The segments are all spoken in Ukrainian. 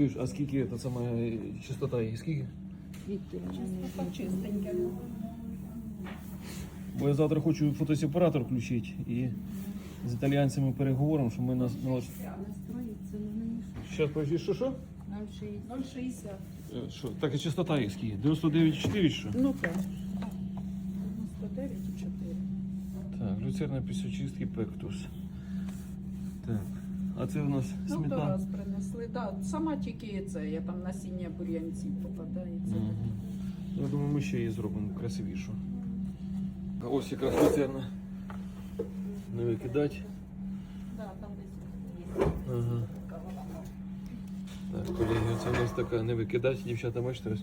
Чуєш, а скільки це саме чистота її? Скільки? Чистенька. Бо я завтра хочу фотосепаратор включити і з італійцями переговоримо, що ми нас налаш... Зараз подожди, що що? 0,60. Е, Що? Так і чистота їх скільки? 99,4 що? Ну так. 99,4. Так, люцерна після чистки пектус. Так. А це у нас Ну, то сметана. раз принесли. Да, сама тільки це, я там насіння бур'янців попадається. Мгм. Я думаю, ми ще її зробимо красивішу. А ось якраз люцерна. Не викидати. Да, там десь є. Ага. Так, колеги, це у нас така не викидати, дівчата, бачите ось.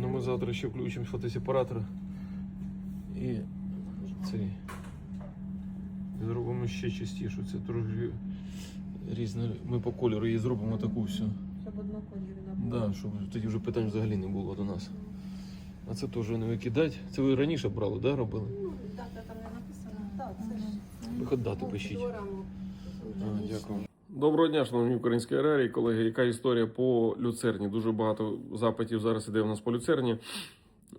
Ну ми завтра ще включимо фотосепаратор і цей. Зробимо ще частіше. Це трошки різне. Ми по кольору її зробимо таку всю. Щоб однокольорі Да, щоб тоді вже питань взагалі не було до нас. А це теж не викидати. Це ви раніше брали, да, робили? Ну, дата там не написана. Так, це ж. Виход дати пишіть. А, дякую. Доброго дня, шановні українські аграрії. Колеги, яка історія по люцерні? Дуже багато запитів зараз іде у нас по люцерні.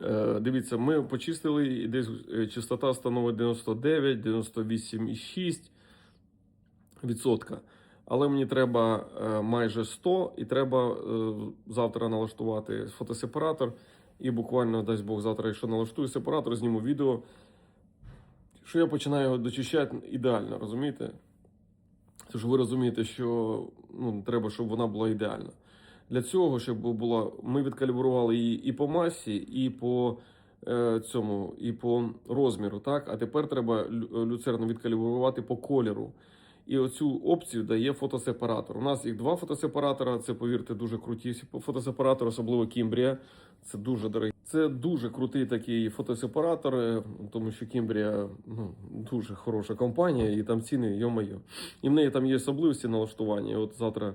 Е, дивіться, ми почистили і десь е, частота становить 99, 98,6 відсотка. Але мені треба е, майже 100 і треба завтра налаштувати фотосепаратор. І буквально, дасть Бог, завтра, якщо налаштую сепаратор, зніму відео, що я починаю його дочищати ідеально, розумієте? Тож ви розумієте, що ну, треба, щоб вона була ідеальна. Для цього, щоб була, ми відкалібрували її і по масі, і по е, цьому, і по розміру. Так? А тепер треба люцерну відкалібрувати по кольору. І оцю опцію дає фотосепаратор. У нас їх два фотосепаратора. Це, повірте, дуже круті фотосепаратори, особливо Кімбрія. Це дуже дорогий. Це дуже крутий такий фотосепаратор, е, тому що Кімбрія ну, дуже хороша компанія, і там ціни, йо-моє. І в неї там є особливості налаштування. От завтра, е,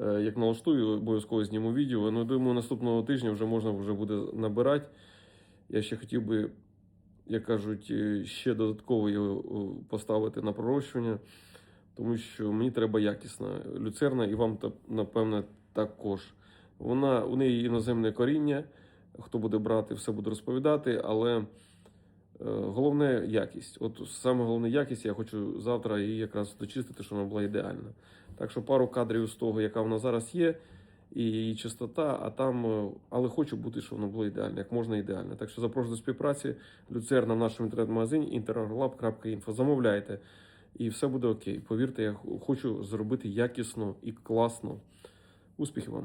як налаштую, обов'язково зніму відео. Ну, думаю, наступного тижня вже можна вже буде набирати. Я ще хотів би, як кажуть, е, ще додатково його е, поставити на пророщування, тому що мені треба якісна люцерна, і вам напевне також. Вона у неї іноземне коріння. Хто буде брати, все буде розповідати, але е, головне якість. От саме головне якість, я хочу завтра її якраз дочистити, щоб вона була ідеальна. Так що пару кадрів з того, яка вона зараз є, і її чистота, а там, е, але хочу бути, щоб воно було ідеально, як можна ідеально. Так що запрошую до співпраці. Люцерна в нашому інтернет-магазині interlab.info. Замовляйте, і все буде окей. Повірте, я хочу зробити якісно і класно. Успіхів вам!